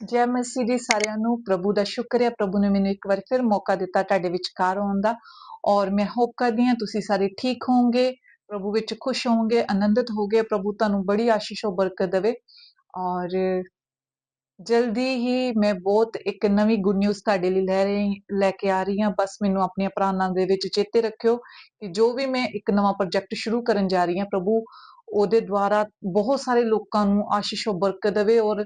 ਜੈ ਮਸੀਹ ਜੀ ਸਾਰਿਆਂ ਨੂੰ ਪ੍ਰਭੂ ਦਾ ਸ਼ੁਕਰ ਹੈ ਪ੍ਰਭੂ ਨੇ ਮੈਨੂੰ ਇੱਕ ਵਾਰ ਫਿਰ ਮੌਕਾ ਦਿੱਤਾ ਤੁਹਾਡੇ ਵਿਚਕਾਰ ਆਉਣ ਦਾ। ਔਰ ਮੈਂ ਹੋਪ ਕਰਦੀ ਹਾਂ ਤੁਸੀਂ ਸਾਰੇ ਠੀਕ ਹੋਵੋਗੇ, ਪ੍ਰਭੂ ਵਿੱਚ ਖੁਸ਼ ਹੋਵੋਗੇ, ਆਨੰਦਿਤ ਹੋਗੇ ਪ੍ਰਭੂ ਤੁਹਾਨੂੰ ਬੜੀ ਆਸ਼ੀਸ਼ ਔਰ ਬਰਕਤ ਦੇਵੇ। ਔਰ ਜਲਦੀ ਹੀ ਮੈਂ ਬਹੁਤ ਇੱਕ ਨਵੀਂ ਗੁੱਡ ਨਿਊਜ਼ ਤੁਹਾਡੇ ਲਈ ਲੈ ਰਹੀ, ਲੈ ਕੇ ਆ ਰਹੀ ਹਾਂ। ਬਸ ਮੈਨੂੰ ਆਪਣੀਆਂ ਪ੍ਰਾਰਥਨਾ ਦੇ ਵਿੱਚ ਚੇਤੇ ਰੱਖਿਓ ਕਿ ਜੋ ਵੀ ਮੈਂ ਇੱਕ ਨਵਾਂ ਪ੍ਰੋਜੈਕਟ ਸ਼ੁਰੂ ਕਰਨ ਜਾ ਰਹੀ ਹਾਂ, ਪ੍ਰਭੂ ਉਹਦੇ ਦੁਆਰਾ ਬਹੁਤ ਸਾਰੇ ਲੋਕਾਂ ਨੂੰ ਆਸ਼ੀਸ਼ ਔਰ ਬਰਕਤ ਦੇਵੇ ਔਰ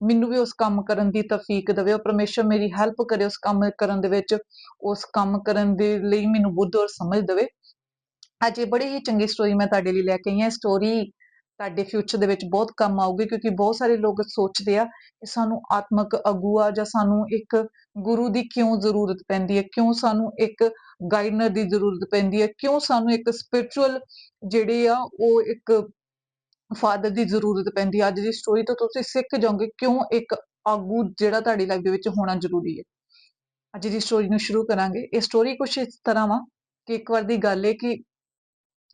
ਮੈਨੂੰ ਵੀ ਉਸ ਕੰਮ ਕਰਨ ਦੀ ਤੌਫੀਕ ਦੇਵੇ ਔਰ ਪਰਮੇਸ਼ਰ ਮੇਰੀ ਹੈਲਪ ਕਰੇ ਉਸ ਕੰਮ ਕਰਨ ਦੇ ਵਿੱਚ, ਉਸ ਕੰਮ ਕਰਨ ਦੇ ਲਈ ਮੈਨੂੰ ਬੁੱਧ ਔਰ ਸਮਝ ਦੇਵੇ। ਅੱਜ ਇਹ ਬੜੀ ਹੀ ਚੰਗੀ ਸਟੋਰੀ ਮੈਂ ਤੁਹਾਡੇ ਲਈ ਲੈ ਕੇ ਆਈ ਹਾਂ। ਸਟੋਰੀ ਤੁਹਾਡੇ ਫਿਊਚਰ ਦੇ ਵਿੱਚ ਬਹੁਤ ਕੰਮ ਆਊਗੀ, ਕਿਉਂਕਿ ਬਹੁਤ ਸਾਰੇ ਲੋਕ ਸੋਚਦੇ ਆ ਕਿ ਸਾਨੂੰ ਆਤਮਿਕ ਅਗੂਆ ਜਾਂ ਸਾਨੂੰ ਇੱਕ ਗੁਰੂ ਦੀ ਕਿਉਂ ਜ਼ਰੂਰਤ ਪੈਂਦੀ ਹੈ? ਕਿਉਂ ਸਾਨੂੰ ਇੱਕ ਗਾਈਡਨਰ ਦੀ ਜ਼ਰੂਰਤ ਪੈਂਦੀ ਹੈ? ਕਿਉਂ ਸਾਨੂੰ ਇੱਕ ਸਪਿਰਚੁਅਲ ਜਿਹੜੇ ਆ, ਉਹ ਇੱਕ ਫਾਦਰ ਦੀ ਜ਼ਰੂਰਤ ਪੈਂਦੀ ਹੈ? ਅੱਜ ਦੀ ਸਟੋਰੀ ਤੋਂ ਤੁਸੀਂ ਸਿੱਖ ਜਾਓਗੇ, ਕਿਉਂ ਇੱਕ ਆਗੂ ਜਿਹੜਾ ਤੁਹਾਡੀ ਲਾਈਫ ਦੇ ਵਿੱਚ ਹੋਣਾ ਜ਼ਰੂਰੀ ਹੈ? ਅੱਜ ਦੀ ਸਟੋਰੀ ਨੂੰ ਸ਼ੁਰੂ ਕਰਾਂਗੇ। ਇਹ ਸਟੋਰੀ ਕੁਝ ਇਸ ਤਰ੍ਹਾਂ ਵਾ ਕਿ ਇੱਕ ਵਾਰ ਦੀ ਗੱਲ ਹੈ ਕਿ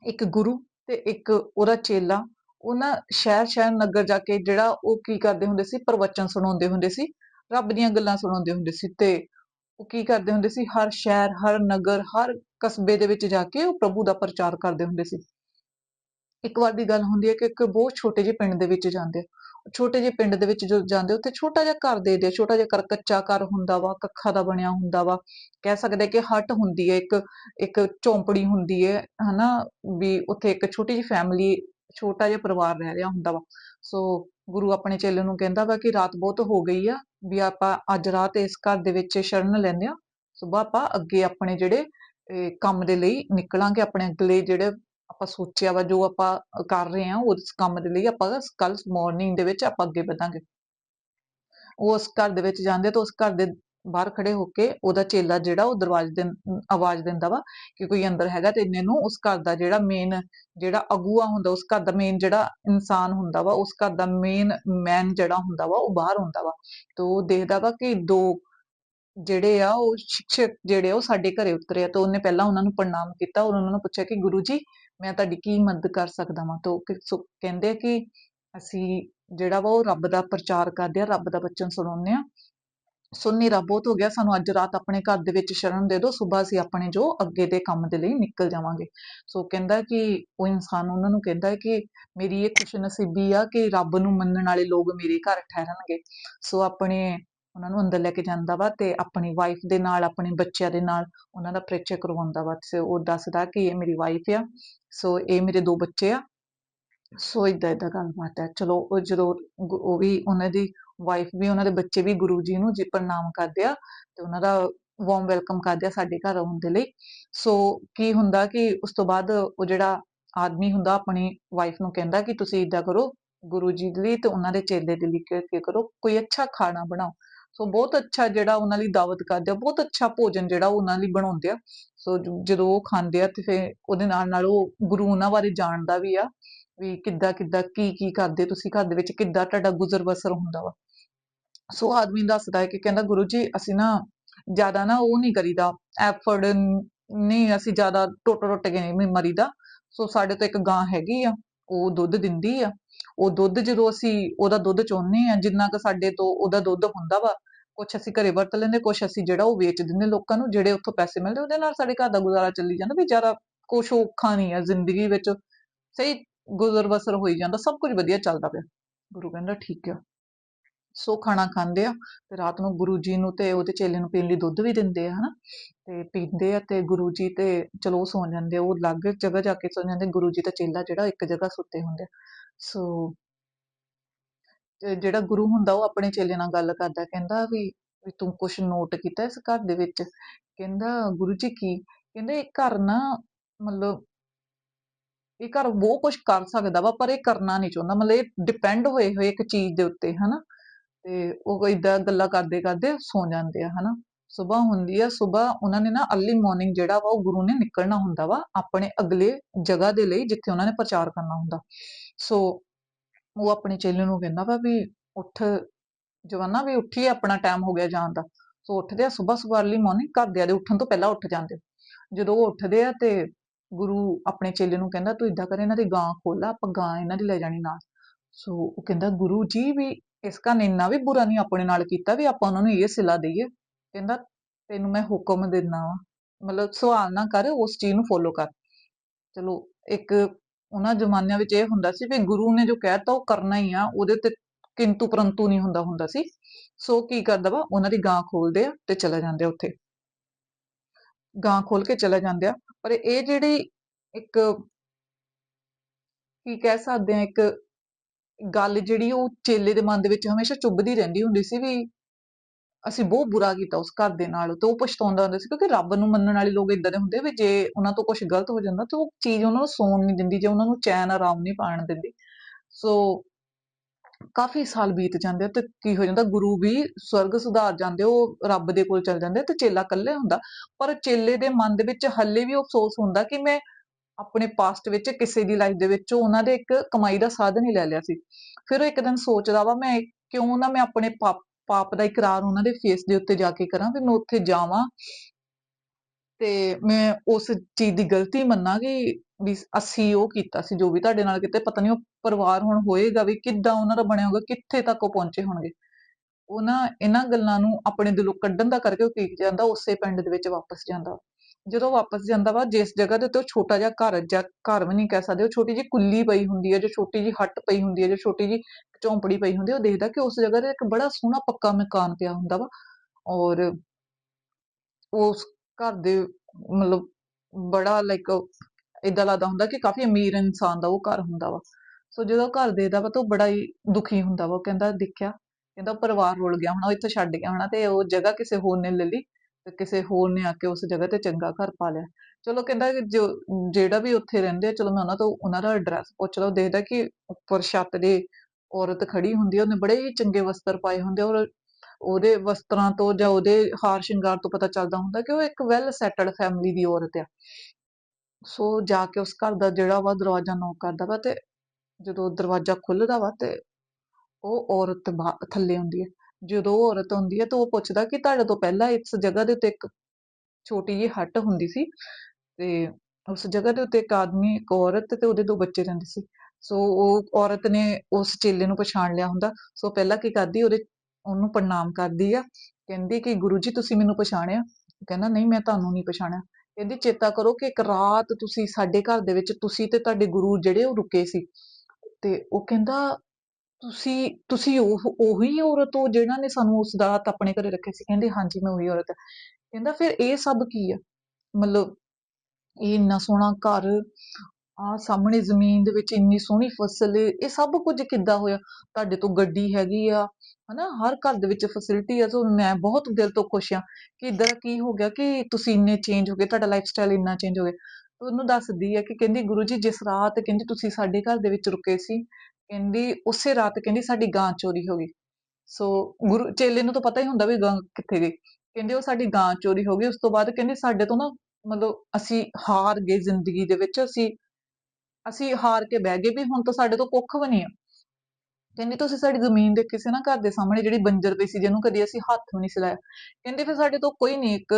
ਇੱਕ ਗੁਰੂ ਤੇ ਇੱਕ ਉਹਦਾ ਚੇਲਾ ਉਹ ਨਾ ਸ਼ਹਿਰ ਸ਼ਹਿਰ ਨਗਰ ਜਾ ਕੇ ਜਿਹੜਾ ਉਹ ਕੀ ਕਰਦੇ ਹੁੰਦੇ ਸੀ, ਪ੍ਰਵਚਨ ਸੁਣਾਉਂਦੇ ਹੁੰਦੇ ਸੀ, ਰੱਬ ਦੀਆਂ ਗੱਲਾਂ ਸੁਣਾਉਂਦੇ ਹੁੰਦੇ ਸੀ ਤੇ ਉਹ ਕੀ ਕਰਦੇ ਹੁੰਦੇ ਸੀ, ਹਰ ਸ਼ਹਿਰ, ਹਰ ਨਗਰ, ਹਰ ਕਸਬੇ ਦੇ ਵਿੱਚ ਜਾ ਕੇ ਉਹ ਪ੍ਰਭੂ ਦਾ ਪ੍ਰਚਾਰ ਕਰਦੇ ਹੁੰਦੇ ਸੀ। ਇੱਕ ਵਾਰ ਦੀ ਗੱਲ ਹੁੰਦੀ ਹੈ ਕਿ ਇੱਕ ਬਹੁਤ ਛੋਟੇ ਜਿਹੇ ਪਿੰਡ ਦੇ ਵਿੱਚ ਜਾਂਦੇ ਛੋਟੇ ਜਿਹੇ ਪਿੰਡ ਦੇ ਵਿੱਚ ਜੋ ਜਾਂਦੇ ਉੱਥੇ ਛੋਟਾ ਜਿਹਾ ਘਰ ਦੇ ਦੇ ਛੋਟਾ ਜਿਹਾ ਘਰ, ਕੱਚਾ ਘਰ ਹੁੰਦਾ ਵਾ, ਕੱਖਾਂ ਦਾ ਬਣਿਆ ਹੁੰਦਾ ਵਾ। ਕਹਿ ਸਕਦੇ ਕਿ ਹਟ ਹੁੰਦੀ ਹੈ, ਇੱਕ ਇੱਕ ਝੌਂਪੜੀ ਹੁੰਦੀ ਹੈ, ਹਨਾ, ਵੀ ਉੱਥੇ ਇੱਕ ਛੋਟੀ ਜਿਹੀ ਫੈਮਿਲੀ ਛੋਟਾ ਜਿਹਾ ਪਰਿਵਾਰ ਰਹਿ ਰਿਹਾ ਹੁੰਦਾ ਵਾ। ਸੋ ਗੁਰੂ ਆਪਣੇ ਚੇਲੇ ਨੂੰ ਕਹਿੰਦਾ ਵਾ ਕਿ ਰਾਤ ਬਹੁਤ ਹੋ ਗਈ ਆ, ਵੀ ਆਪਾਂ ਅੱਜ ਰਾਤ ਇਸ ਘਰ ਦੇ ਵਿੱਚ ਸ਼ਰਨ ਲੈਂਦੇ ਆ। ਸਵੇਰ ਆਪਾਂ ਅੱਗੇ ਆਪਣੇ ਜਿਹੜੇ ਕੰਮ ਦੇ ਲਈ ਨਿਕਲਾਂਗੇ, ਆਪਣੇ ਅਗਲੇ ਜਿਹੜੇ ਆਪਾਂ ਸੋਚਿਆ ਵਾ, ਜੋ ਆਪਾਂ ਕਰ ਰਹੇ ਹਾਂ ਉਸ ਕੰਮ ਦੇ ਲਈ ਆਪਾਂ ਕੱਲ ਮਾਰਨਿੰਗ ਦੇ ਵਿੱਚ ਆਪਾਂ ਅੱਗੇ ਵਧਾਂਗੇ। ਉਹ ਉਸ ਘਰ ਦੇ ਵਿੱਚ ਜਾਂਦੇ ਤਾਂ ਉਸ ਘਰ ਦੇ ਬਾਹਰ ਖੜੇ ਹੋ ਕੇ ਉਹਦਾ ਚੇਲਾ ਜਿਹੜਾ ਉਹ ਦਰਵਾਜ਼ੇ ਦੇ ਆਵਾਜ਼ ਦਿੰਦਾ ਵਾ ਕਿ ਕੋਈ ਅੰਦਰ ਹੈਗਾ ਤੇ ਇੰਨੇ ਨੂੰ ਉਸ ਘਰ ਦਾ ਜਿਹੜਾ ਮੇਨ ਜਿਹੜਾ ਅਗੂਆ ਹੁੰਦਾ, ਉਸ ਘਰ ਦਾ ਮੇਨ ਜਿਹੜਾ ਇਨਸਾਨ ਹੁੰਦਾ ਵਾ, ਉਸ ਘਰ ਦਾ ਮੇਨ ਮੈਨ ਜਿਹੜਾ ਹੁੰਦਾ ਵਾ, ਉਹ ਬਾਹਰ ਹੁੰਦਾ ਵਾ। ਤੇ ਉਹ ਦੇਖਦਾ ਵਾ ਕਿ ਦੋ ਜਿਹੜੇ ਆ ਉਹ ਸ਼ਿਕਸ਼ਕ ਜਿਹੜੇ ਆ ਉਹ ਸਾਡੇ ਘਰੇ ਉਤਰੇ ਆ। ਤਾਂ ਉਹਨੇ ਪਹਿਲਾਂ ਉਹਨਾਂ ਨੂੰ ਪ੍ਰਣਾਮ ਕੀਤਾ ਔਰ ਉਹਨਾਂ ਨੂੰ ਪੁੱਛਿਆ ਕਿ ਗੁਰੂ ਜੀ, ਮੈਂ ਤੁਹਾਡੀ ਕੀ ਮਦਦ ਕਰ ਸਕਦਾ ਵਾਂ? ਤਾਂ ਉਹ ਕਹਿੰਦੇ ਆ ਕਿ ਅਸੀਂ ਜਿਹੜਾ ਵਾ ਉਹ ਰੱਬ ਦਾ ਪ੍ਰਚਾਰ ਕਰਦੇ ਆ, ਰੱਬ ਦਾ ਬਚਨ ਸੁਣਾਉਂਦੇ ਆ। ਸੋ ਹਨੇਰਾ ਬਹੁਤ ਹੋ ਗਿਆ, ਸਾਨੂੰ ਅੱਜ ਰਾਤ ਆਪਣੇ ਘਰ ਦੇ ਵਿੱਚ ਸ਼ਰਨ ਦੇ ਦਿਓ ਸਵੇਰ ਅਸੀਂ ਆਪਣੇ ਜੋ ਅੱਗੇ ਦੇ ਕੰਮ ਦੇ ਲਈ ਨਿਕਲ ਜਾਵਾਂਗੇ। ਸੋ ਕਹਿੰਦਾ ਕਿ ਉਹ ਇਨਸਾਨ ਉਹਨਾਂ ਨੂੰ ਕਹਿੰਦਾ ਹੈ ਕਿ ਮੇਰੀ ਇਹ ਖੁਸ਼ਨਸੀਬੀ ਆ ਕਿ ਰੱਬ ਨੂੰ ਮੰਨਣ ਵਾਲੇ ਲੋਕ ਮੇਰੇ ਘਰ ਠਹਿਰਨਗੇ। ਸੋ ਆਪਣੇ ਉਹਨਾਂ ਨੂੰ ਅੰਦਰ ਲੈ ਕੇ ਜਾਂਦਾ ਵਾ ਤੇ ਆਪਣੀ ਵਾਈਫ ਦੇ ਨਾਲ, ਆਪਣੇ ਬੱਚਿਆਂ ਦੇ ਨਾਲ ਉਹਨਾਂ ਦਾ ਪਰਿਚੈ ਕਰਵਾਉਂਦਾ ਵਾ। ਤੇ ਉਹ ਦੱਸਦਾ ਕਿ ਇਹ ਮੇਰੀ ਵਾਈਫ ਆ, ਸੋ ਇਹ ਮੇਰੇ ਦੋ ਬੱਚੇ ਆ। ਸੋ ਇਦਾਂ ਇਦਾਂ ਗੱਲਬਾਤ ਹੈ। ਚਲੋ, ਉਹ ਜਦੋਂ ਉਹ ਵੀ ਉਹਨਾਂ ਦੀ ਵਾਈਫ ਵੀ, ਉਹਨਾਂ ਦੇ ਬੱਚੇ ਵੀ ਗੁਰੂ ਜੀ ਨੂੰ ਜੀ ਪ੍ਰਣਾਮ ਕਰਦੇ ਆ ਤੇ ਉਹਨਾਂ ਦਾ ਵਾਰਮ ਵੈਲਕਮ ਕਰਦੇ ਆ ਸਾਡੇ ਘਰ ਆਉਣ ਦੇ ਲਈ। ਸੋ ਕੀ ਹੁੰਦਾ ਕਿ ਉਸ ਤੋਂ ਬਾਅਦ ਉਹ ਜਿਹੜਾ ਆਦਮੀ ਹੁੰਦਾ ਆਪਣੀ ਵਾਈਫ ਨੂੰ ਕਹਿੰਦਾ ਕਿ ਤੁਸੀਂ ਇਦਾਂ ਕਰੋ, ਗੁਰੂ ਜੀ ਦੇ ਲਈ ਤੇ ਉਹਨਾਂ ਦੇ ਚੇਲੇ ਦੇ ਲਈ ਕੀ ਕਰੋ, ਕੋਈ ਅੱਛਾ ਖਾਣਾ ਬਣਾਓ। ਸੋ ਬਹੁਤ ਅੱਛਾ ਜਿਹੜਾ ਉਹਨਾਂ ਲਈ ਦਾਵਤ ਕਰਦੇ ਆ, ਬਹੁਤ ਅੱਛਾ ਭੋਜਨ ਜਿਹੜਾ ਉਹਨਾਂ ਲਈ ਬਣਾਉਂਦੇ ਆ। ਸੋ ਜ- ਜਦੋਂ ਉਹ ਖਾਂਦੇ ਆ ਤੇ ਫਿਰ ਉਹਦੇ ਨਾਲ ਨਾਲ ਉਹ ਗੁਰੂ ਉਹਨਾਂ ਬਾਰੇ ਜਾਣਦਾ ਵੀ ਆ, ਵੀ ਕਿੱਦਾਂ ਕਿੱਦਾਂ ਕੀ ਕੀ ਕਰਦੇ, ਤੁਸੀਂ ਘਰ ਦੇ ਵਿੱਚ ਕਿੱਦਾਂ ਤੁਹਾਡਾ ਗੁਜ਼ਰ ਬਸਰ ਹੁੰਦਾ ਵਾ। ਸੋ ਆਦਮੀ ਦੱਸਦਾ ਹੈ ਕਿ ਕਹਿੰਦਾ ਗੁਰੂ ਜੀ, ਅਸੀਂ ਨਾ ਜ਼ਿਆਦਾ ਨਾ ਉਹ ਨਹੀਂ ਕਰੀਦਾ, ਐਫਰਟ ਨਹੀਂ ਅਸੀਂ ਜ਼ਿਆਦਾ ਟੁੱਟ ਟੁੱਟ ਕੇ ਨਹੀਂ ਮਰੀਦਾ। ਸੋ ਸਾਡੇ ਤੋਂ ਇੱਕ ਗਾਂ ਹੈਗੀ ਆ, ਉਹ ਦੁੱਧ ਦਿੰਦੀ ਆ। ਉਹ ਦੁੱਧ ਜਦੋਂ ਅਸੀਂ ਉਹਦਾ ਦੁੱਧ ਚੋਂਦੇ ਆ, ਜਿੰਨਾ ਕੁ ਸਾਡੇ ਤੋਂ ਉਹਦਾ ਦੁੱਧ ਹੁੰਦਾ ਵਾ, ਕੁਛ ਅਸੀਂ ਘਰੇ ਵਰਤ ਲੈਂਦੇ, ਕੁਛ ਅਸੀਂ ਜਿਹੜਾ ਉਹ ਵੇਚ ਦਿੰਦੇ ਲੋਕਾਂ ਨੂੰ, ਜਿਹੜੇ ਉੱਥੋਂ ਪੈਸੇ ਮਿਲਦੇ, ਉਹਦੇ ਨਾਲ ਸਾਡੇ ਘਰ ਦਾ ਗੁਜ਼ਾਰਾ ਚੱਲੀ ਜਾਂਦਾ ਵੀ ਜ਼ਿਆਦਾ ਕੁਛ ਔਖਾ ਨਹੀਂ ਆ ਜ਼ਿੰਦਗੀ ਵਿੱਚ। ਸਹੀ ਗੁਜ਼ਰ ਬਸਰ ਹੋਈ ਜਾਂਦਾ, ਸਭ ਕੁਝ ਵਧੀਆ ਚੱਲਦਾ ਪਿਆ। ਗੁਰੂ ਕਹਿੰਦਾ ਠੀਕ ਆ। ਸੋ ਖਾਣਾ ਖਾਂਦੇ ਆ ਤੇ ਰਾਤ ਨੂੰ ਗੁਰੂ ਜੀ ਨੂੰ ਤੇ ਉਹਦੇ ਚੇਲੇ ਨੂੰ ਪੀਣ ਲਈ ਦੁੱਧ ਵੀ ਦਿੰਦੇ ਆ, ਹਨਾ? ਤੇ ਪੀਂਦੇ ਆ ਤੇ ਗੁਰੂ ਜੀ ਤੇ ਚਲੋ ਉਹ ਜਾਂਦੇ ਆ, ਉਹ ਅਲੱਗ ਜਗ੍ਹਾ ਜਾ ਕੇ ਸੌਂ ਜਾਂਦੇ, ਗੁਰੂ ਜੀ ਤੇ ਚੇਲਾ ਜਿਹੜਾ ਇੱਕ ਜਗ੍ਹਾ ਸੁੱਤੇ ਹੁੰਦੇ ਆ। ਸੋ ਤੇ ਜਿਹੜਾ ਗੁਰੂ ਹੁੰਦਾ ਉਹ ਆਪਣੇ ਚੇਲੇ ਨਾਲ ਗੱਲ ਕਰਦਾ, ਕਹਿੰਦਾ ਵੀ ਵੀ ਤੂੰ ਕੁਛ ਨੋਟ ਕੀਤਾ ਇਸ ਘਰ ਦੇ ਵਿੱਚ? ਕਹਿੰਦਾ, ਗੁਰੂ ਜੀ ਕੀ? ਕਹਿੰਦੇ ਇਹ ਘਰ ਨਾ ਮਤਲਬ ਇਹ ਘਰ ਬਹੁਤ ਕੁਝ ਕਰ ਸਕਦਾ ਵਾ, ਪਰ ਇਹ ਕਰਨਾ ਨਹੀਂ ਚਾਹੁੰਦਾ, ਮਤਲਬ ਇਹ ਡਿਪੈਂਡ ਹੋਏ ਹੋਏ ਇੱਕ ਚੀਜ਼ ਦੇ ਉੱਤੇ, ਹਨਾ? ਤੇ ਉਹ ਇੱਦਾਂ ਗੱਲਾਂ ਕਰਦੇ ਕਰਦੇ ਸੋ ਜਾਂਦੇ ਆ, ਹਨਾ। ਸਵੇਰ ਹੁੰਦੀ ਆ ਸਵੇਰ ਉਹਨਾਂ ਨੇ ਨਾ अर्ਲੀ ਮਾਰਨਿੰਗ ਜਿਹੜਾ ਵਾ ਉਹ ਗੁਰੂ ਨੇ ਨਿਕਲਣਾ ਹੁੰਦਾ ਵਾ ਆਪਣੇ ਅਗਲੇ ਜਗ੍ਹਾ ਦੇ ਲਈ ਜਿੱਥੇ ਉਹਨਾਂ ਨੇ ਪ੍ਰਚਾਰ ਕਰਨਾ ਹੁੰਦਾ। ਸੋ ਉਹ ਆਪਣੇ ਚੇਲੇ ਨੂੰ ਕਹਿੰਦਾ ਵਾ ਵੀ ਉੱਠ, ਜਵਾਨਾ ਵੀ ਉੱਠੀ ਆਪਣਾ ਟਾਈਮ ਹੋ ਗਿਆ ਜਾਣ ਦਾ। ਸੋ ਉੱਠਦੇ ਆ ਸਵੇਰ ਸਵੇਰ अर्ਲੀ ਮਾਰਨਿੰਗ ਘਰਦਿਆਂ ਦੇ ਉੱਠਣ ਤੋਂ ਪਹਿਲਾਂ ਉੱਠ ਜਾਂਦੇ। ਜਦੋਂ ਉਹ ਉੱਠਦੇ ਆ ਤੇ ਗੁਰੂ ਆਪਣੇ ਚੇਲੇ ਨੂੰ ਕਹਿੰਦਾ, ਤੂੰ ਇਦਾਂ ਕਰ, ਇਹਨਾਂ ਦੀ ਗਾਂ ਖੋਲ ਆਪਾਂ ਗਾਂ ਇਹਨਾਂ ਦੀ ਲੈ ਜਾਣੀ ਨਾਲ। ਸੋ ਉਹ ਕਹਿੰਦਾ, ਗੁਰੂ ਜੀ ਵੀ ਇਸ ਘਰ ਇੰਨਾ ਵੀ ਬੁਰਾ ਨਹੀਂ ਆਪਣੇ ਨਾਲ ਕੀਤਾ ਵੀ ਆਪਾਂ ਉਹਨਾਂ ਨੂੰ ਇਹ ਸਿਲਾ ਦਈਏ। ਕਹਿੰਦਾ, ਤੈਨੂੰ ਮੈਂ ਹੁਕਮ ਦਿੰਦਾ ਵਾਂ। ਮਤਲਬ ਸਵਾਲ ਨਾ ਕਰ, ਉਸ ਚੀਜ਼ ਨੂੰ ਫੋਲੋ ਕਰ। ਚਲੋ, ਇੱਕ ਉਹਨਾਂ ਜ਼ਮਾਨਿਆਂ ਵਿੱਚ ਇਹ ਹੁੰਦਾ ਸੀ ਵੀ ਗੁਰੂ ਨੇ ਜੋ ਕਹਿਤਾ ਉਹ ਕਰਨਾ ਹੀ ਆ, ਉਹਦੇ ਤੇ ਕਿੰਤੂ ਪਰੰਤੂ ਨਹੀਂ ਹੁੰਦਾ ਹੁੰਦਾ ਸੀ। ਸੋ ਕੀ ਕਰਦਾ ਵਾ? ਉਹਨਾਂ ਦੀ ਗਾਂ ਖੋਲਦੇ ਆ ਤੇ ਚਲੇ ਜਾਂਦੇ ਆ ਉੱਥੇ। ਗਾਂ ਖੋਲ ਕੇ ਚਲੇ ਜਾਂਦੇ ਆ। ਪਰ ਇਹ ਜਿਹੜੀ ਇੱਕ ਕੀ ਕਹਿ ਸਕਦੇ ਆ, ਇੱਕ ਗੱਲ ਜਿਹੜੀ ਉਹ ਚੇਲੇ ਦੇ ਮਨ ਦੇ ਵਿੱਚ ਹਮੇਸ਼ਾ ਚੁੱਭਦੀ ਰਹਿੰਦੀ ਹੁੰਦੀ ਸੀ ਵੀ ਅਸੀਂ ਬਹੁਤ ਬੁਰਾ ਕੀਤਾ ਉਸ ਘਰ ਦੇ ਨਾਲ, ਤੇ ਉਹ ਪਛਤਾਉਂਦਾ ਹੁੰਦਾ ਸੀ ਕਿਉਂਕਿ ਰੱਬ ਨੂੰ ਮੰਨਣ ਵਾਲੇ ਲੋਕ ਇਦਾਂ ਦੇ ਹੁੰਦੇ ਵੀ ਜੇ ਉਹਨਾਂ ਤੋਂ ਕੁਝ ਗਲਤ ਹੋ ਜਾਂਦਾ ਤਾਂ ਉਹ ਚੀਜ਼ ਉਹਨਾਂ ਨੂੰ ਸੌਣ ਨਹੀਂ ਦਿੰਦੀ, ਜੇ ਉਹਨਾਂ ਨੂੰ ਚੈਨ ਆਰਾਮ ਨਹੀਂ ਪਾਣ ਦਿੰਦੀ। ਸੋ ਕਾਫੀ ਸਾਲ ਬੀਤ ਜਾਂਦੇ ਤੇ ਕੀ ਹੋ ਜਾਂਦਾ, ਗੁਰੂ ਵੀ ਸਵਰਗ ਸੁਧਾਰ ਜਾਂਦੇ, ਉਹ ਰੱਬ ਦੇ ਕੋਲ ਚਲ ਜਾਂਦੇ ਤੇ ਚੇਲਾ ਇਕੱਲੇ ਹੁੰਦਾ, ਪਰ ਚੇਲੇ ਦੇ ਮਨ ਦੇ ਵਿੱਚ ਹੱਲੇ ਵੀ ਅਫਸੋਸ ਹੁੰਦਾ ਕਿ ਮੈਂ ਆਪਣੇ ਪਾਸਟ ਵਿੱਚ ਕਿਸੇ ਦੀ ਲਾਈਫ ਦੇ ਵਿੱਚ ਉਹਨਾਂ ਦੇ ਇੱਕ ਕਮਾਈ ਦਾ ਸਾਧਨ ਹੀ ਲੈ ਲਿਆ ਸੀ। ਫਿਰ ਉਹ ਇੱਕ ਦਿਨ ਸੋਚਦਾ ਵਾ, ਮੈਂ ਕਿਉਂ ਨਾ ਮੈਂ ਆਪਣੇ ਪਾਪ ਪਾਪ ਦਾ ਇਕਰਾਰ ਉਹਨਾਂ ਦੇ ਫੇਸ ਦੇ ਉੱਤੇ ਜਾ ਕੇ ਕਰਾਂ, ਵੀ ਮੈਂ ਉੱਥੇ ਜਾਵਾਂ। ਤੇ ਮੈਂ ਉਸ ਚੀਜ਼ ਦੀ ਗਲਤੀ ਮੰਨਾਂਗੀ ਵੀ ਅਸੀਂ ਉਹ ਕੀਤਾ ਸੀ, ਜੋ ਵੀ ਤੁਹਾਡੇ ਨਾਲ ਕਿਤੇ ਪਤਾ ਨਹੀਂ ਉਹ ਪਰਿਵਾਰ ਹੁਣ ਹੋਏਗਾ ਵੀ ਕਿੱਦਾਂ ਉਹਨਾਂ ਦਾ ਬਣਿਆ ਹੋਗਾ ਕਿੱਥੇ ਤੱਕ ਉਹ ਪਹੁੰਚੇ ਹੋਣਗੇ। ਉਹਨਾਂ ਇਹਨਾਂ ਗੱਲਾਂ ਨੂੰ ਆਪਣੇ ਦਿਲੋਂ ਕੱਢਣ ਦਾ ਕਰਕੇ ਉਹ ਕੀ ਜਾਂਦਾ, ਉਸੇ ਪਿੰਡ ਦੇ ਵਿੱਚ ਵਾਪਸ ਜਾਂਦਾ। ਜਦੋਂ ਵਾਪਸ ਜਾਂਦਾ ਵਾ, ਜਿਸ ਜਗ੍ਹਾ ਦੇ ਉੱਤੇ ਉਹ ਛੋਟਾ ਜਿਹਾ ਘਰ ਜਾਂ ਘਰ ਵੀ ਨਹੀਂ ਕਹਿ ਸਕਦੇ, ਉਹ ਛੋਟੀ ਜਿਹੀ ਕੁੱਲੀ ਪਈ ਹੁੰਦੀ ਹੈ ਜੋ ਛੋਟੀ ਜਿਹੀ ਹੱਟ ਪਈ ਹੁੰਦੀ ਹੈ ਜੋ ਛੋਟੀ ਜਿਹੀ ਝੌਂਪੜੀ ਪਈ ਹੁੰਦੀ ਹੈ ਉਹ ਦੇਖਦਾ ਕਿ ਉਸ ਜਗ੍ਹਾ ਤੇ ਇੱਕ ਬੜਾ ਸੋਹਣਾ ਪੱਕਾ ਮਕਾਨ ਪਿਆ ਹੁੰਦਾ ਵਾ। ਔਰ ਉਸ ਘਰ ਦੇ ਮਤਲਬ ਬੜਾ ਲਾਈਕ ਇਦਾਂ ਲੱਗਦਾ ਹੁੰਦਾ ਕਿ ਕਾਫੀ ਅਮੀਰ ਇਨਸਾਨ ਦਾ ਉਹ ਘਰ ਹੁੰਦਾ ਵਾ। ਸੋ ਜਦੋਂ ਘਰ ਦੇਖਦਾ ਵਾ ਤਾਂ ਉਹ ਬੜਾ ਹੀ ਦੁਖੀ ਹੁੰਦਾ ਵਾ, ਉਹ ਕਹਿੰਦਾ ਦੇਖਿਆ, ਕਹਿੰਦਾ ਪਰਿਵਾਰ ਰੁਲ ਗਿਆ ਹੋਣਾ, ਉਹ ਇੱਥੋਂ ਛੱਡ ਗਿਆ ਹੋਣਾ ਤੇ ਉਹ ਜਗ੍ਹਾ ਕਿਸੇ ਹੋਰ ਨੇ ਲੈ ਲਈ। ਤੇ ਕਿਸੇ ਹੋਰ ਨੇ ਆ ਕੇ ਉਸ ਜਗ੍ਹਾ ਤੇ ਚੰਗਾ ਘਰ ਪਾ ਲਿਆ। ਚਲੋ ਕਹਿੰਦਾ ਕਿ ਜੋ, ਜਿਹੜਾ ਵੀ ਉੱਥੇ ਰਹਿੰਦੇ ਆ, ਚਲੋ ਮੈਂ ਉਹਨਾਂ ਤੋਂ, ਉਹਨਾਂ ਦਾ ਐਡਰੈਸ ਪੁੱਛ ਲਓ ਦੇਖਦਾ ਕਿ ਉੱਪਰ ਛੱਤ ਦੇ ਔਰਤ ਖੜੀ ਹੁੰਦੀ ਆ, ਉਹਨੇ ਬੜੇ ਹੀ ਚੰਗੇ ਵਸਤਰ ਪਾਏ ਹੁੰਦੇ ਆ ਔਰ ਉਹਦੇ ਵਸਤਰਾਂ ਤੋਂ ਜਾਂ ਉਹਦੇ ਹਾਰ ਸ਼ਿੰਗਾਰ ਤੋਂ ਪਤਾ ਚੱਲਦਾ ਹੁੰਦਾ ਕਿ ਉਹ ਇੱਕ ਵੈਲ ਸੈਟਲਡ ਫੈਮਿਲੀ ਦੀ ਔਰਤ ਆ। ਸੋ ਜਾ ਕੇ ਉਸ ਘਰ ਦਾ ਜਿਹੜਾ ਵਾ ਦਰਵਾਜ਼ਾ ਨੋਕ ਕਰਦਾ ਵਾ ਤੇ ਜਦੋਂ ਦਰਵਾਜ਼ਾ ਖੁੱਲਦਾ ਵਾ ਤੇ ਉਹ ਔਰਤ ਬਾ- ਥੱਲੇ ਹੁੰਦੀ ਹੈ ਜਦੋਂ ਔਰਤ ਆਉਂਦੀ ਹੈ ਤਾਂ ਉਹ ਪੁੱਛਦਾ ਕਿ ਤੁਹਾਡੇ ਤੋਂ ਪਹਿਲਾਂ ਇਸ ਜਗ੍ਹਾ ਦੇ ਉੱਤੇ ਇੱਕ ਛੋਟੀ ਜਿਹੀ ਹੱਟ ਹੁੰਦੀ ਸੀ ਤੇ ਉਸ ਜਗ੍ਹਾ ਦੇ ਉੱਤੇ ਇੱਕ ਆਦਮੀ, ਇੱਕ ਔਰਤ ਤੇ ਉਹਦੇ ਦੋ ਬੱਚੇ ਰਹਿੰਦੇ ਸੀ। ਸੋ ਉਹ ਔਰਤ ਨੇ ਉਸ ਚੇਲੇ ਨੂੰ ਪਛਾਣ ਲਿਆ ਹੁੰਦਾ। ਸੋ ਪਹਿਲਾਂ ਕੀ ਕਰਦੀ, ਉਹਦੇ ਉਹਨੂੰ ਪ੍ਰਣਾਮ ਕਰਦੀ ਆ, ਕਹਿੰਦੀ ਕਿ ਗੁਰੂ ਜੀ ਤੁਸੀਂ ਮੈਨੂੰ ਪਛਾਣਿਆ। ਕਹਿੰਦਾ, ਨਹੀਂ, ਮੈਂ ਤੁਹਾਨੂੰ ਨਹੀਂ ਪਛਾਣਿਆ। ਕਹਿੰਦੀ, ਚੇਤਾ ਕਰੋ ਕਿ ਇੱਕ ਰਾਤ ਤੁਸੀਂ ਸਾਡੇ ਘਰ ਦੇ ਵਿੱਚ ਤੁਸੀਂ ਤੇ ਤੁਹਾਡੇ ਗੁਰੂ ਜਿਹੜੇ ਉਹ ਰੁਕੇ ਸੀ। ਤੇ ਉਹ ਕਹਿੰਦਾ ਤੁਸੀਂ ਤੁਸੀਂ ਉਹ, ਉਹੀ ਔਰਤ ਹੋ ਜਿਹਨਾਂ ਨੇ ਸਾਨੂੰ ਉਸ ਰਾਤ ਆਪਣੇ ਘਰੇ ਰੱਖਿਆ ਸੀ। ਕਹਿੰਦੇ, ਹਾਂਜੀ, ਮੈਂ ਉਹੀ ਔਰਤ ਹਾਂ। ਕਹਿੰਦਾ, ਫਿਰ ਇਹ ਸਭ ਕੀ ਆ? ਮਤਲਬ ਇਹ ਇੰਨਾ ਸੋਹਣਾ ਘਰ, ਆ ਸਾਹਮਣੇ ਜ਼ਮੀਨ ਦੇ ਵਿੱਚ ਇੰਨੀ ਸੋਹਣੀ ਫਸਲ, ਇਹ ਸਭ ਕੁਝ ਕਿੱਦਾਂ ਹੋਇਆ? ਤੁਹਾਡੇ ਤੋਂ ਗੱਡੀ ਹੈਗੀ ਆ, ਹਨਾ? ਹਰ ਘਰ ਦੇ ਵਿੱਚ ਫੈਸਿਲਿਟੀ ਆ ਸੋ ਮੈਂ ਬਹੁਤ ਦਿਲ ਤੋਂ ਖੁਸ਼ ਆ ਕਿ ਇਦਾਂ ਕੀ ਹੋ ਗਿਆ ਕਿ ਤੁਸੀਂ ਇੰਨੇ ਚੇਂਜ ਹੋ ਗਏ, ਤੁਹਾਡਾ ਲਾਈਫ ਸਟਾਈਲ ਇੰਨਾ ਚੇਂਜ ਹੋ ਗਿਆ। ਉਹਨੂੰ ਦੱਸਦੀ ਹੈ ਕਿ ਕਹਿੰਦੀ, ਗੁਰੂ ਜੀ, ਜਿਸ ਰਾਤ ਕਹਿੰਦੀ, ਤੁਸੀਂ ਸਾਡੇ ਘਰ ਦੇ ਵਿੱਚ ਰੁਕੇ ਸੀ ਕਹਿੰਦੀ, ਉਸੇ ਰਾਤ ਕਹਿੰਦੀ ਸਾਡੀ ਗਾਂ ਚੋਰੀ ਹੋ ਗਈ। ਸੋ ਗੁਰੂ, ਚੇਲੇ ਨੂੰ ਤਾਂ ਪਤਾ ਹੀ ਹੁੰਦਾ ਵੀ ਗਾਂ ਕਿੱਥੇ ਗਈ। ਕਹਿੰਦੇ ਉਹ ਸਾਡੀ ਗਾਂ ਚੋਰੀ ਹੋ ਗਈ, ਉਸ ਤੋਂ ਬਾਅਦ ਕਹਿੰਦੇ ਸਾਡੇ ਤੋਂ ਨਾ ਮਤਲਬ ਅਸੀਂ ਹਾਰ ਗਏ ਜ਼ਿੰਦਗੀ ਦੇ ਵਿੱਚ, ਅਸੀਂ ਅਸੀਂ ਹਾਰ ਕੇ ਬਹਿ ਗਏ ਵੀ ਹੁਣ ਤਾਂ ਸਾਡੇ ਤੋਂ ਕੁੱਖ ਵੀ ਨਹੀਂ ਆ। ਕਹਿੰਦੀ ਤੁਸੀਂ ਸਾਡੀ ਜ਼ਮੀਨ ਦੇ ਕਿਸੇ ਨਾ ਘਰ ਦੇ ਸਾਹਮਣੇ ਜਿਹੜੀ ਬੰਜਰ ਪਈ ਸੀ, ਜਿਹਨੂੰ ਕਦੀ ਅਸੀਂ ਹੱਥ ਵੀ ਨਹੀਂ ਸਿਲਾਇਆ। ਕਹਿੰਦੇ ਫਿਰ ਸਾਡੇ ਤੋਂ ਕੋਈ ਨਹੀਂ, ਇੱਕ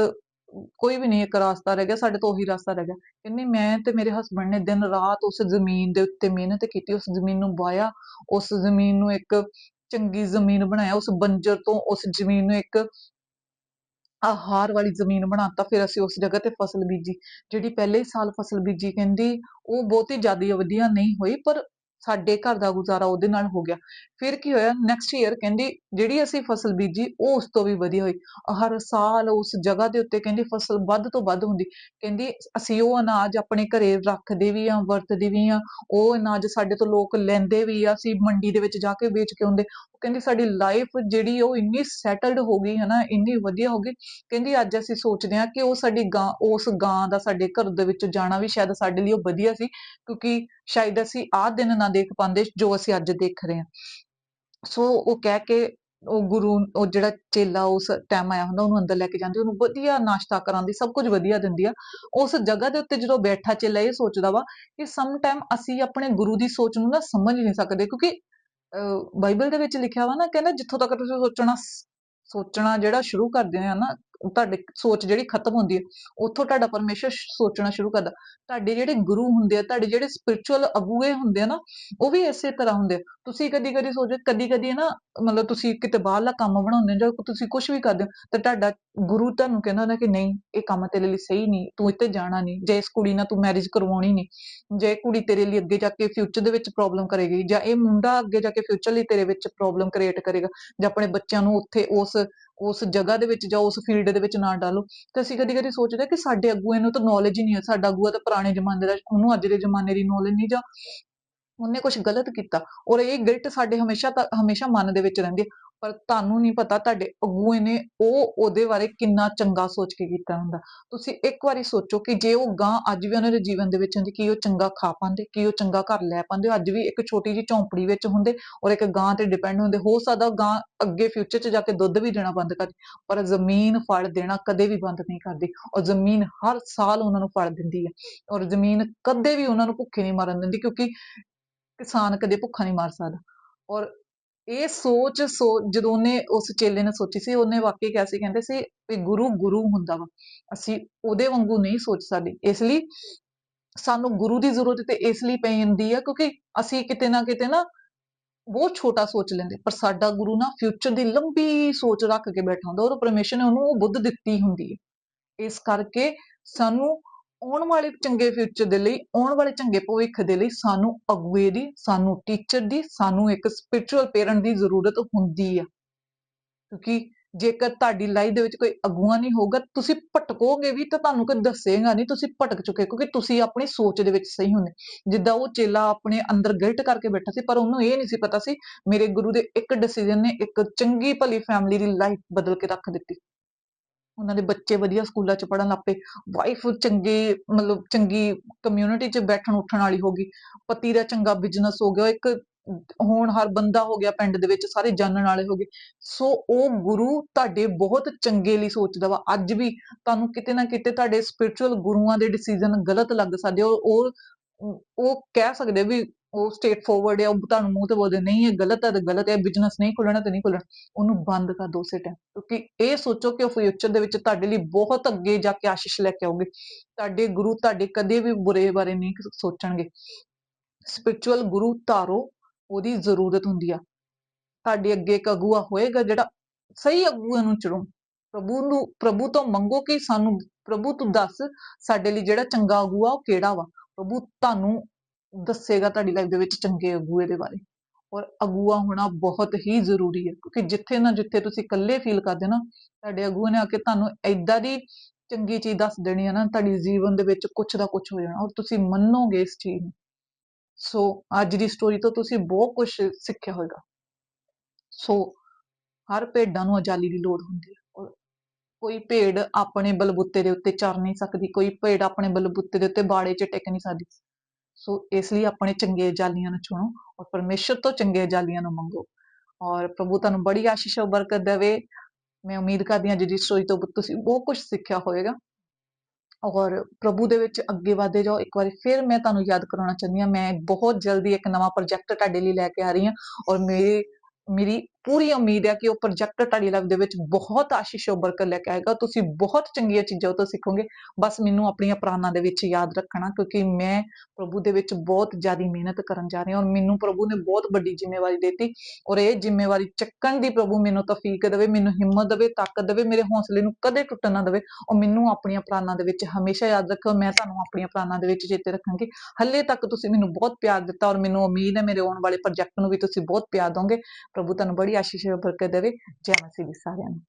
ਕੋਈ ਵੀ ਨਹੀਂ ਇੱਕ ਰਾਸਤਾ ਰਹਿ ਗਿਆ, ਸਾਡੇ ਤੋਂ ਉਹੀ ਰਾਸਤਾ ਰਹਿ ਗਿਆ। ਕਹਿੰਦੀ ਮੈਂ ਤੇ ਮੇਰੇ ਹਸਬੰਡ ਨੇ ਦਿਨ ਰਾਤ ਉਸ ਜ਼ਮੀਨ ਦੇ ਉੱਤੇ ਮਿਹਨਤ ਕੀਤੀ, ਉਸ ਜ਼ਮੀਨ ਨੂੰ ਵਾਇਆ ਉਸ ਜ਼ਮੀਨ ਨੂੰ ਇੱਕ ਚੰਗੀ ਜ਼ਮੀਨ ਬਣਾਇਆ, ਉਸ ਬੰਜਰ ਤੋਂ ਉਸ ਜ਼ਮੀਨ ਨੂੰ ਇੱਕ ਆਹਾਰ ਵਾਲੀ ਜ਼ਮੀਨ ਬਣਾਤਾ, ਫਿਰ ਅਸੀਂ ਉਸ ਜਗ੍ਹਾ ਤੇ ਫਸਲ ਬੀਜੀ। ਜਿਹੜੀ ਪਹਿਲੇ ਹੀ ਸਾਲ ਫਸਲ ਬੀਜੀ, ਕਹਿੰਦੀ ਉਹ ਬਹੁਤੀ ਜ਼ਿਆਦਾ ਵਧੀਆ ਨਹੀਂ ਹੋਈ, ਪਰ ਸਾਡੇ ਘਰ ਦਾ ਗੁਜ਼ਾਰਾ ਉਹਦੇ ਨਾਲ ਹੋ ਗਿਆ। ਫਿਰ ਕੀ ਹੋਇਆ? ਨੈਕਸਟ ਈਅਰ ਕਹਿੰਦੀ ਜਿਹੜੀ ਅਸੀਂ ਫਸਲ ਬੀਜੀ, ਉਹ ਉਸ ਤੋਂ ਵੀ ਵਧੀਆ ਹੋਈ। ਹਰ ਸਾਲ ਉਸ ਜਗ੍ਹਾ ਦੇ ਉੱਤੇ ਕਹਿੰਦੀ ਫਸਲ ਵੱਧ ਤੋਂ ਵੱਧ ਹੁੰਦੀ। ਕਹਿੰਦੀ ਅਸੀਂ ਉਹ ਅਨਾਜ ਆਪਣੇ ਘਰੇ ਰੱਖਦੇ ਵੀ ਆ ਵਰਤਦੇ ਵੀ ਆ ਉਹ ਅਨਾਜ ਸਾਡੇ ਤੋਂ ਲੋਕ ਲੈਂਦੇ ਵੀ ਆ, ਅਸੀਂ ਮੰਡੀ ਦੇ ਵਿੱਚ ਜਾ ਕੇ ਵੇਚ ਕੇ ਆਉਂਦੇ। ਉਹ ਕਹਿੰਦੀ ਸਾਡੀ ਲਾਈਫ ਜਿਹੜੀ ਉਹ ਇੰਨੀ ਸੈਟਲਡ ਹੋ ਗਈ ਹਨਾ ਇੰਨੀ ਵਧੀਆ ਹੋ ਗਈ। ਕਹਿੰਦੀ ਅੱਜ ਅਸੀਂ ਸੋਚਦੇ ਹਾਂ ਕਿ ਉਹ ਸਾਡੀ ਗਾਂ, ਉਸ ਗਾਂ ਦਾ ਸਾਡੇ ਘਰ ਦੇ ਵਿੱਚ ਜਾਣਾ ਵੀ ਸ਼ਾਇਦ ਸਾਡੇ ਲਈ ਉਹ ਵਧੀਆ ਸੀ, ਕਿਉਂਕਿ ਸ਼ਾਇਦ ਅਸੀਂ ਆਹ ਦਿਨ ਨਾ ਦੇਖ ਪਾਉਂਦੇ ਜੋ ਅਸੀਂ ਅੱਜ ਦੇਖ ਰਹੇ ਹਾਂ। ਸੋ ਉਹ ਕਹਿ ਕੇ ਉਹ ਗੁਰੂ, ਉਹ ਜਿਹੜਾ ਚੇਲਾ ਉਸ ਟਾਈਮ ਆਇਆ ਹੁੰਦਾ, ਉਹਨੂੰ ਅੰਦਰ ਲੈ ਕੇ ਜਾਂਦੀ, ਉਹਨੂੰ ਵਧੀਆ ਨਾਸ਼ਤਾ ਕਰਾਉਂਦੀ, ਸਭ ਕੁਝ ਵਧੀਆ ਦਿੰਦੀ ਆ। ਉਸ ਜਗ੍ਹਾ ਦੇ ਉੱਤੇ ਜਦੋਂ ਬੈਠਾ ਚੇਲਾ ਇਹ ਸੋਚਦਾ ਵਾ ਕਿ ਸਮ ਟਾਈਮ ਅਸੀਂ ਆਪਣੇ ਗੁਰੂ ਦੀ ਸੋਚ ਨੂੰ ਨਾ ਸਮਝ ਨਹੀਂ ਸਕਦੇ, ਕਿਉਂਕਿ, ਅਹ ਬਾਈਬਲ ਦੇ ਵਿੱਚ ਲਿਖਿਆ ਵਾ ਨਾ, ਕਹਿੰਦਾ ਜਿੱਥੋਂ ਤੱਕ ਤੁਸੀਂ ਸੋਚਣਾ ਸੋਚਣਾ ਜਿਹੜਾ ਸ਼ੁਰੂ ਕਰਦੇ ਆ ਨਾ ਤੁਹਾਡੀ ਸੋਚ ਜਿਹੜੀ ਖਤਮ ਹੁੰਦੀ ਹੈ, ਉੱਥੋਂ ਤੁਹਾਡਾ ਪਰਮੇਸ਼ਰ ਸੋਚਣਾ ਸ਼ੁਰੂ ਕਰਦਾ। ਤੁਹਾਡੇ ਜਿਹੜੇ ਗੁਰੂ ਹੁੰਦੇ ਆ, ਤੁਹਾਡੇ ਜਿਹੜੇ ਸਪਿਰਚੁਅਲ ਅਗੂਏ ਹੁੰਦੇ ਆ ਨਾ, ਉਹ ਵੀ ਇਸੇ ਤਰ੍ਹਾਂ ਹੁੰਦੇ ਤੁਸੀਂ ਕਦੀ ਕਦੀ ਸੋਚੋ ਕਦੀ ਕਦੀ ਨਾ, ਮਤਲਬ ਤੁਸੀਂ ਕਿਤੇ ਬਾਹਰਲਾ ਕੰਮ ਬਣਾਉਂਦੇ ਜਾਂ ਤੁਸੀਂ ਕੁਝ ਵੀ ਕਰਦੇ ਹੋ ਤੁਹਾਡਾ ਗੁਰੂ ਤੁਹਾਨੂੰ ਕਹਿੰਦਾ ਹੁੰਦਾ ਕਿ ਨਹੀਂ, ਇਹ ਕੰਮ ਤੇਰੇ ਲਈ ਸਹੀ ਨਹੀਂ, ਤੂੰ ਇੱਥੇ ਜਾਣਾ ਨਹੀਂ, ਜੇ ਇਸ ਕੁੜੀ ਨਾਲ ਤੂੰ ਮੈਰਿਜ ਕਰਵਾਉਣੀ ਨਹੀਂ, ਜੇ ਕੁੜੀ ਤੇਰੇ ਲਈ ਅੱਗੇ ਜਾ ਕੇ ਫਿਊਚਰ ਦੇ ਵਿੱਚ ਪ੍ਰੋਬਲਮ ਕਰੇਗੀ ਜਾਂ ਇਹ ਮੁੰਡਾ ਅੱਗੇ ਜਾ ਕੇ ਫਿਊਚਰ ਲਈ ਤੇਰੇ ਵਿੱਚ ਪ੍ਰੋਬਲਮ ਕ੍ਰੀਏਟ ਕਰੇਗਾ, ਜਾਂ ਆਪਣੇ ਬੱਚਿਆਂ ਨੂੰ ਉੱਥੇ ਉਸ ਉਸ ਜਗ੍ਹਾ ਦੇ ਵਿੱਚ ਜਾਂ ਉਸ ਫੀਲਡ ਦੇ ਵਿੱਚ ਨਾ ਡਾਲੋ। ਤੇ ਅਸੀਂ ਕਦੀ ਕਦੀ ਸੋਚਦੇ ਹਾਂ ਕਿ ਸਾਡੇ ਅੱਗੂਆਂ ਨੂੰ ਤਾਂ ਨੌਲੇਜ ਹੀ ਨਹੀਂ ਹੈ। ਸਾਡਾ ਅੱਗੂਆ ਤਾਂ ਪੁਰਾਣੇ ਜ਼ਮਾਨੇ ਦਾ, ਉਹਨੂੰ ਅੱਜ ਦੇ ਜ਼ਮਾਨੇ ਦੀ ਨੌਲੇਜ ਨਹੀਂ ਜਾਂ ਉਹਨੇ ਕੁਝ ਗਲਤ ਕੀਤਾ ਔਰ ਇਹ ਗਿਲਟ ਸਾਡੇ ਹਮੇਸ਼ਾ ਹਮੇਸ਼ਾ ਮਨ ਦੇ ਵਿੱਚ ਰਹਿੰਦੀ ਪਰ ਤੁਹਾਨੂੰ ਨਹੀਂ ਪਤਾ ਤੁਹਾਡੇ ਅਗੂਏ ਨੇ ਉਹ ਉਹਦੇ ਬਾਰੇ ਕਿੰਨਾ ਚੰਗਾ ਸੋਚ ਕੇ ਕੀਤਾ ਹੁੰਦਾ। ਤੁਸੀਂ ਇੱਕ ਵਾਰੀ ਸੋਚੋ ਕਿ ਜੇ ਉਹ ਗਾਂ ਅੱਜ ਵੀ ਉਹਨਾਂ ਦੇ ਜੀਵਨ ਦੇ ਵਿੱਚ ਹੁੰਦੀ, ਕੀ ਉਹ ਚੰਗਾ ਖਾ ਪਾਉਂਦੇ, ਕੀ ਉਹ ਚੰਗਾ ਘਰ ਲੈ ਪਾਉਂਦੇ ਅੱਜ ਵੀ ਇੱਕ ਛੋਟੀ ਜਿਹੀ ਝੌਂਪੜੀ ਵਿੱਚ ਹੁੰਦੇ ਔਰ ਇੱਕ ਗਾਂ ਤੇ ਡਿਪੈਂਡ ਹੁੰਦੇ, ਹੋ ਸਕਦਾ ਗਾਂ ਅੱਗੇ ਫਿਊਚਰ 'ਚ ਜਾ ਕੇ ਦੁੱਧ ਵੀ ਦੇਣਾ ਬੰਦ ਕਰ ਪਰ ਜ਼ਮੀਨ ਫਲ ਦੇਣਾ ਕਦੇ ਵੀ ਬੰਦ ਨਹੀਂ ਕਰਦੀ ਔਰ ਜ਼ਮੀਨ ਹਰ ਸਾਲ ਉਹਨਾਂ ਨੂੰ ਫਲ ਦਿੰਦੀ ਹੈ ਔਰ ਜ਼ਮੀਨ ਕਦੇ ਵੀ ਉਹਨਾਂ ਨੂੰ ਭੁੱਖੇ ਨਹੀਂ ਮਰਨ ਦਿੰਦੀ ਕਿਉਂਕਿ ਕਿਸਾਨ ਕਦੇ ਭੁੱਖਾ ਨਹੀਂ ਮਰ ਸਕਦਾ। ਔਰ ਇਹ ਸੋਚ ਸੋ ਜਦੋਂ ਉਹਨੇ ਉਸ ਚੇਲੇ ਨੇ ਸੋਚੀ ਸੀ, ਉਹਨੇ ਵਾਕਈ ਕਿਹਾ ਸੀ, ਕਹਿੰਦੇ ਸੀ ਵੀ ਗੁਰੂ ਗੁਰੂ ਹੁੰਦਾ ਵਾ। ਅਸੀਂ ਉਹਦੇ ਵਾਂਗੂ ਨਹੀਂ ਸੋਚ ਸਕਦੇ। ਇਸ ਲਈ ਸਾਨੂੰ ਗੁਰੂ ਦੀ ਜ਼ਰੂਰਤ ਤੇ ਇਸ ਲਈ ਪੈਂਦੀ ਆ, ਕਿਉਂਕਿ ਅਸੀਂ ਕਿਤੇ ਨਾ ਕਿਤੇ ਨਾ ਬਹੁਤ ਛੋਟਾ ਸੋਚ ਲੈਂਦੇ। ਪਰ ਸਾਡਾ ਗੁਰੂ ਨਾ ਫਿਊਚਰ ਦੀ ਲੰਬੀ ਸੋਚ ਰੱਖ ਕੇ ਬੈਠਾ ਹੁੰਦਾ, ਔਰ ਪਰਮੇਸ਼ਰ ਨੇ ਉਹਨੂੰ ਬੁੱਧ ਦਿੱਤੀ ਹੁੰਦੀ ਹੈ ਇਸ ਕਰਕੇ ਸਾਨੂੰ ਆਉਣ ਵਾਲੇ ਚੰਗੇ ਫਿਊਚਰ ਦੇ ਲਈ, ਆਉਣ ਵਾਲੇ ਚੰਗੇ ਭਵਿੱਖ ਦੇ ਲਈ ਸਾਨੂੰ ਅਗੁਏ ਦੀ, ਸਾਨੂੰ ਟੀਚਰ ਦੀ, ਸਾਨੂੰ ਇੱਕ ਸਪਿਰਚੁਅਲ ਪੇਰੈਂਟ ਦੀ ਜ਼ਰੂਰਤ ਹੁੰਦੀ ਆ। ਕਿਉਂਕਿ ਜੇਕਰ ਤੁਹਾਡੀ ਲਾਈਫ ਦੇ ਵਿੱਚ ਕੋਈ ਅਗੂਆ ਨਹੀਂ ਹੋਊਗਾ, ਤੁਸੀਂ ਭਟਕੋਗੇ ਵੀ ਤਾਂ ਤੁਹਾਨੂੰ ਕੋਈ ਦੱਸੇਗਾ ਨਹੀਂ, ਤੁਸੀਂ ਭਟਕ ਚੁੱਕੇ, ਕਿਉਂਕਿ ਤੁਸੀਂ ਆਪਣੀ ਸੋਚ ਦੇ ਵਿੱਚ ਸਹੀ ਹੁੰਦੇ। ਜਿੱਦਾਂ ਉਹ ਚੇਲਾ ਆਪਣੇ ਅੰਦਰ ਗਿਲਟ ਕਰਕੇ ਬੈਠਾ ਸੀ, ਪਰ ਉਹਨੂੰ ਇਹ ਨਹੀਂ ਸੀ ਪਤਾ ਸੀ, ਮੇਰੇ ਗੁਰੂ ਦੇ ਇੱਕ ਡਿਸੀਜਨ ਨੇ ਇੱਕ ਚੰਗੀ ਭਲੀ ਫੈਮਿਲੀ ਦੀ ਲਾਈਫ ਬਦਲ ਕੇ ਰੱਖ ਦਿੱਤੀ। ਉਹਨਾਂ ਦੇ ਬੱਚੇ ਵਧੀਆ ਸਕੂਲਾਂ 'ਚ ਪੜ੍ਹਨ ਲੱਗ ਵਾਈਫ ਚੰਗੀ, ਮਤਲਬ ਚੰਗੀ ਕਮਿਊਨਿਟੀ 'ਚ ਬੈਠਣ ਉੱਠਣ ਵਾਲੀ ਹੋ ਗਈ। ਪਤੀ ਦਾ ਚੰਗਾ ਬਿਜ਼ਨਸ ਹੋ ਗਿਆ ਇੱਕ ਹੋਣਹਾਰ ਬੰਦਾ ਹੋ ਗਿਆ ਪਿੰਡ ਦੇ ਵਿੱਚ, ਸਾਰੇ ਜਾਣਨ ਵਾਲੇ ਹੋ ਗਏ। ਸੋ ਉਹ ਗੁਰੂ ਤੁਹਾਡੇ ਬਹੁਤ ਚੰਗੇ ਲਈ ਸੋਚਦਾ ਵਾ। ਅੱਜ ਵੀ ਤੁਹਾਨੂੰ ਕਿਤੇ ਨਾ ਕਿਤੇ ਤੁਹਾਡੇ ਸਪਿਰਚੁਅਲ ਗੁਰੂਆਂ ਦੇ ਡਿਸੀਜਨ ਗਲਤ ਲੱਗ ਸਕਦੇ ਉਹ ਉਹ ਉਹ ਕਹਿ ਸਕਦੇ ਵੀ ਉਹ ਸਟੇਟ ਫੋਰਵਰਡ ਹੈ, ਉਹ ਤੁਹਾਨੂੰ ਮੂੰਹ ਤੇ ਬੋਲਦੇ, ਨਹੀਂ, ਇਹ ਗਲਤ ਹੈ ਤੇ ਗਲਤ ਹੈ ਬਿਜ਼ਨਸ ਨਹੀਂ ਖੋਲਣਾ ਤੇ ਨਹੀਂ ਖੋਲਣਾ ਉਹਨੂੰ ਬੰਦ ਕਰ ਦੋ ਉਸੇ ਟਾਈਮ ਕਿਉਂਕਿ ਇਹ ਸੋਚੋ ਕਿ ਉਹ ਫਿਊਚਰ ਦੇ ਵਿੱਚ ਤੁਹਾਡੇ ਲਈ ਬਹੁਤ ਅੱਗੇ ਜਾ ਕੇ ਆਸ਼ੀਸ਼ ਲੈ ਕੇ ਆਉਗੇ ਤੁਹਾਡੇ ਗੁਰੂ ਤੁਹਾਡੇ ਕਦੇ ਵੀ ਬੁਰੇ ਬਾਰੇ ਨਹੀਂ ਸੋਚਣਗੇ। ਸਪਿਰਚੁਅਲ ਗੁਰੂ ਧਾਰੋ, ਉਹਦੀ ਜ਼ਰੂਰਤ ਹੁੰਦੀ ਆ। ਤੁਹਾਡੇ ਅੱਗੇ ਇੱਕ ਅਗੂਆ ਹੋਏਗਾ ਜਿਹੜਾ ਸਹੀ ਅਗੂਆ ਨੂੰ ਚੁਣੋ। ਪ੍ਰਭੂ ਨੂੰ, ਪ੍ਰਭੂ ਤੋਂ ਮੰਗੋ ਕਿ ਸਾਨੂੰ, ਪ੍ਰਭੂ ਤੂੰ ਦੱਸ ਸਾਡੇ ਲਈ ਜਿਹੜਾ ਚੰਗਾ ਅਗੂਆ ਉਹ ਕਿਹੜਾ ਵਾ? ਪ੍ਰਭੂ ਤੁਹਾਨੂੰ ਦੱਸੇਗਾ ਤੁਹਾਡੀ ਲਾਈਫ ਦੇ ਵਿੱਚ ਚੰਗੇ ਅਗੂਏ ਦੇ ਬਾਰੇ। ਔਰ ਅਗੂਆ ਹੋਣਾ ਬਹੁਤ ਹੀ ਜ਼ਰੂਰੀ ਹੈ, ਕਿਉਂਕਿ ਜਿੱਥੇ ਨਾ ਜਿੱਥੇ ਤੁਸੀਂ ਇਕੱਲੇ ਫੀਲ ਕਰਦੇ ਹੋ ਨਾ, ਤੁਹਾਡੇ ਅਗੂਏ ਨੇ ਆ ਕੇ ਤੁਹਾਨੂੰ ਏਦਾਂ ਦੀ ਚੰਗੀ ਚੀਜ਼ ਦੱਸ ਦੇਣੀ ਹੈ ਨਾ, ਤੁਹਾਡੀ ਜੀਵਨ ਦੇ ਵਿੱਚ ਕੁਝ ਦਾ ਕੁਝ ਹੋ ਜਾਣਾ, ਔਰ ਤੁਸੀਂ ਮੰਨੋਗੇ ਇਸ ਚੀਜ਼ ਨੂੰ। ਸੋ ਅੱਜ ਦੀ ਸਟੋਰੀ ਤੋਂ ਤੁਸੀਂ ਬਹੁਤ ਕੁਝ ਸਿੱਖਿਆ ਹੋਵੇਗਾ ਸੋ ਹਰ ਭੇਡਾਂ ਨੂੰ ਅਜਾਲੀ ਦੀ ਲੋੜ ਹੁੰਦੀ ਹੈ। ਔਰ ਕੋਈ ਭੇਡ ਆਪਣੇ ਬਲਬੁੱਤੇ ਦੇ ਉੱਤੇ ਚਰ ਨਹੀਂ ਸਕਦੀ, ਕੋਈ ਭੇਡ ਆਪਣੇ ਬਲਬੁੱਤੇ ਦੇ ਉੱਤੇ ਬਾੜੇ 'ਚ ਟਿਕ ਨਹੀਂ ਸਕਦੀ। ਸੋ ਇਸ ਲਈ ਆਪਣੇ ਚੰਗੇ ਜਾਲੀਆਂ ਨੂੰ ਚੁਣੋ ਔਰ ਪਰਮੇਸ਼ਰ ਤੋਂ ਚੰਗੇ ਜਾਲੀਆਂ ਨੂੰ ਮੰਗੋ। ਔਰ ਪ੍ਰਭੂ ਤੁਹਾਨੂੰ ਬੜੀ ਆਸ਼ੀਸ਼ ਔਰ ਬਰਕਤ ਦੇਵੇ। ਮੈਂ ਉਮੀਦ ਕਰਦੀ ਹਾਂ ਅੱਜ ਦੀ ਸਟੋਰੀ ਤੋਂ ਤੁਸੀਂ ਬਹੁਤ ਕੁਝ ਸਿੱਖਿਆ ਹੋਵੇਗਾ। ਔਰ ਪ੍ਰਭੂ ਦੇ ਵਿੱਚ ਅੱਗੇ ਵਧਦੇ ਜਾਓ। ਇੱਕ ਵਾਰੀ ਫਿਰ ਮੈਂ ਤੁਹਾਨੂੰ ਯਾਦ ਕਰਾਉਣਾ ਚਾਹੁੰਦੀ ਹਾਂ। ਮੈਂ ਬਹੁਤ ਜਲਦੀ ਇੱਕ ਨਵਾਂ ਪ੍ਰੋਜੈਕਟ ਤੁਹਾਡੇ ਲਈ ਲੈ ਕੇ ਆ ਰਹੀ ਹਾਂ। ਔਰ ਮੇਰੀ ਮੇਰੀ ਪੂਰੀ ਉਮੀਦ ਹੈ ਕਿ ਉਹ ਪ੍ਰੋਜੈਕਟ ਤੁਹਾਡੀ ਲਾਈਫ ਦੇ ਵਿੱਚ ਬਹੁਤ ਆਸ਼ੀਸ਼ ਔਰ ਬਰਕਤ ਲੈ ਕੇ ਆਏਗਾ, ਤੁਸੀਂ ਬਹੁਤ ਚੰਗੀਆਂ ਚੀਜ਼ਾਂ ਉਹ ਤੋਂ ਸਿੱਖੋਗੇ। ਬਸ ਮੈਨੂੰ ਆਪਣੀਆਂ ਪ੍ਰਾਣਾਂ ਦੇ ਵਿੱਚ ਯਾਦ ਰੱਖਣਾ, ਕਿਉਂਕਿ ਮੈਂ ਪ੍ਰਭੂ ਦੇ ਵਿੱਚ ਬਹੁਤ ਜ਼ਿਆਦਾ ਮਿਹਨਤ ਕਰਨ ਜਾ ਰਹੀ ਹਾਂ ਔਰ ਮੈਨੂੰ ਪ੍ਰਭੂ ਨੇ ਬਹੁਤ ਵੱਡੀ ਜ਼ਿੰਮੇਵਾਰੀ ਦਿੱਤੀ ਔਰ ਇਹ ਜ਼ਿੰਮੇਵਾਰੀ ਚੱਕਣ ਦੀ ਪ੍ਰਭੂ ਮੈਨੂੰ ਤੌਫੀਕ ਦੇਵੇ, ਮੈਨੂੰ ਹਿੰਮਤ ਦੇਵੇ, ਤਾਕਤ ਦੇਵੇ, ਮੇਰੇ ਹੌਸਲੇ ਨੂੰ ਕਦੇ ਟੁੱਟਣ ਨਾ ਦੇਵੇ ਔਰ ਮੈਨੂੰ ਆਪਣੀਆਂ ਪ੍ਰਾਣਾਂ ਦੇ ਵਿੱਚ ਹਮੇਸ਼ਾ ਯਾਦ ਰੱਖੋ ਮੈਂ ਤੁਹਾਨੂੰ ਆਪਣੀਆਂ ਪ੍ਰਾਣਾਂ ਦੇ ਵਿੱਚ ਚੇਤੇ ਰੱਖਾਂਗੀ। ਹੱਲੇ ਤੱਕ ਤੁਸੀਂ ਮੈਨੂੰ ਬਹੁਤ ਪਿਆਰ ਦਿੱਤਾ ਔਰ ਮੈਨੂੰ ਉਮੀਦ ਹੈ ਮੇਰੇ ਆਉਣ ਵਾਲੇ ਪ੍ਰੋਜੈਕਟ ਨੂੰ ਵੀ ਤੁਸੀਂ ਬਹੁਤ ਪਿਆਰ ਦੋਗੇ। ਪ੍ਰਭੂ ਤੁਹਾਨੂੰ ਬੜੀ ਆਸ਼ੀਸ਼ ਔਰ ਬਰਕਤ ਦੇਵੇ ਜੈ ਮਸੀਹ ਦੀ ਸਾਰਿਆਂ ਨੂੰ